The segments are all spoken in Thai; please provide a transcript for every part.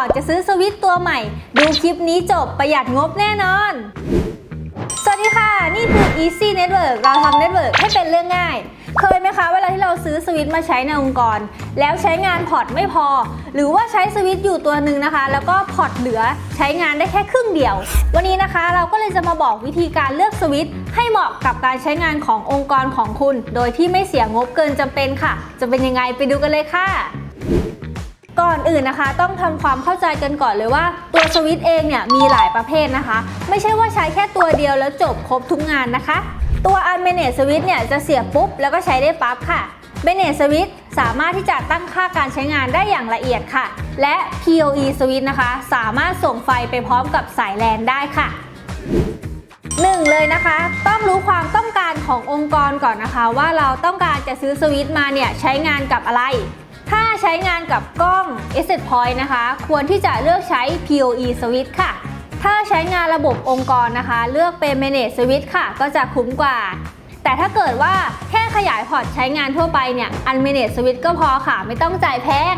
ก่อนจะซื้อสวิตตัวใหม่ ดูคลิปนี้จบประหยัดงบแน่นอน สวัสดีค่ะ นี่คือ Easy Network เราทำ Network ให้เป็นเรื่องง่าย เคยไหมคะ เวลาที่เราซื้อสวิตมาใช้ในองค์กร แล้วใช้งานพอร์ตไม่พอ หรือว่าใช้สวิตอยู่ตัวหนึ่งนะคะ แล้วก็พอร์ตเหลือใช้งานได้แค่ครึ่งเดียว วันนี้นะคะเราก็เลยจะมาบอกวิธีการเลือกสวิตให้เหมาะกับการใช้งานขององค์กรของคุณ โดยที่ไม่เสียงบเกินจำเป็นค่ะ จะเป็นยังไงไปดูกันเลยค่ะ ก่อนอื่นนะคะ ต้องทำความเข้าใจกันก่อนเลยว่า ตัวสวิตช์เองเนี่ยมีหลายประเภทนะคะ ไม่ใช่ว่าใช้แค่ตัวเดียวแล้วจบครบทุกงานนะคะ ตัว u n m a n a g e Switch เนี่ยจะเสียบปุ๊บ แล้วก็ใช้ได้ปั๊บค่ะ Managed Switch สามารถที่จะตั้งค่าการใช้งานได้อย่างละเอียดค่ะ และ PoE Switch นะคะ สามารถส่งไฟไปพร้อมกับสายแลนได้ค่ะหนึ่งเลยนะคะ ต้องรู้ความต้องการขององค์กรก่อนนะคะ ว่าเราต้องการจะซื้อสวิตช์มาเนี่ยใช้งานกับอะไร ถ้าใช้งานกับกล้อง Asset Point นะคะ ควรที่จะเลือกใช้ PoE Switch ค่ะ ถ้าใช้งานระบบองค์กรนะคะ เลือกเป็น Manage Switch ค่ะ ก็จะคุ้มกว่า แต่ถ้าเกิดว่าแค่ขยายพอร์ตใช้งานทั่วไปเนี่ย Unmanaged Switch ก็พอค่ะ ไม่ต้องจ่ายแพง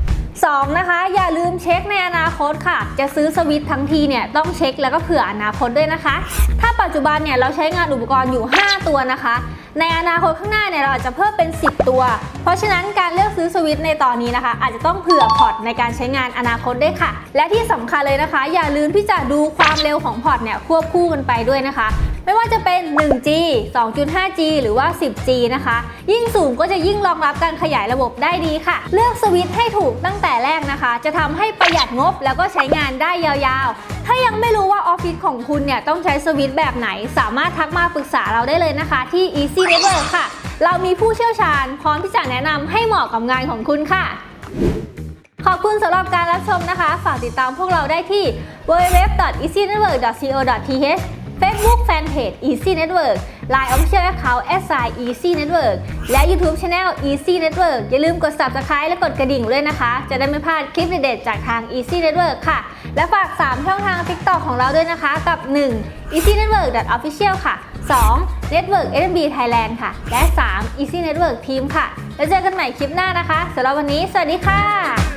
2. นะคะ อย่าลืมเช็คในอนาคตค่ะ จะซื้อสวิตช์ทั้งทีเนี่ยต้องเช็คแล้วก็เผื่ออนาคตด้วยนะคะ ถ้าปัจจุบันเนี่ยเราใช้งานอุปกรณ์อยู่ 5 ตัวนะคะ ในอนาคตข้างหน้าเนี่ยเราอาจจะเพิ่มเป็น 10 ตัว เพราะฉะนั้นการเลือกซื้อสวิตช์ในตอนนี้นะคะ อาจจะต้องเผื่อพอร์ตในการใช้งานอนาคตด้วยค่ะ และที่สำคัญเลยนะคะ อย่าลืมที่จะดูความเร็วของพอร์ตเนี่ยควบคู่กันไปด้วยนะคะ ไม่ว่าจะเป็น 1G 2.5G หรือว่า 10G นะคะ ยิ่งสูงก็จะยิ่งรองรับการขยายระบบได้ดีค่ะ เลือกสวิตช์ให้ถูกตั้งแต่แรกนะคะ จะทำให้ประหยัดงบแล้วก็ใช้งานได้ยาวๆ ถ้ายังไม่รู้ว่าออฟฟิศของคุณเนี่ยต้องใช้สวิตช์แบบไหน สามารถทักมาปรึกษาเราได้เลยนะคะ ที่ easynever ค่ะ เรามีผู้เชี่ยวชาญ พร้อมที่จะแนะนำให้เหมาะกับงานของคุณค่ะ ขอบคุณสำหรับการรับชมนะคะ ฝากติดตามพวกเราได้ที่ www.easynetwork.co.th Facebook Fanpage Easy Network Line Official Account s i Easy Network และ YouTube Channel Easy Network อย่าลืมกด Subscribe และกดกระดิ่งด้วยนะคะ จะได้ไม่พลาดคลิปเด็ดๆจากทาง Easy Network ค่ะ และฝาก 3 ช่องทาง TikTok ของเราด้วยนะคะกับ 1. Easy Network Official ค่ะ 2. Network SMB Thailand ค่ะ และ 3. Easy Network Team ค่ะ แล้วเจอกันใหม่คลิปหน้านะคะสำหรับวันนี้ สวัสดีค่ะ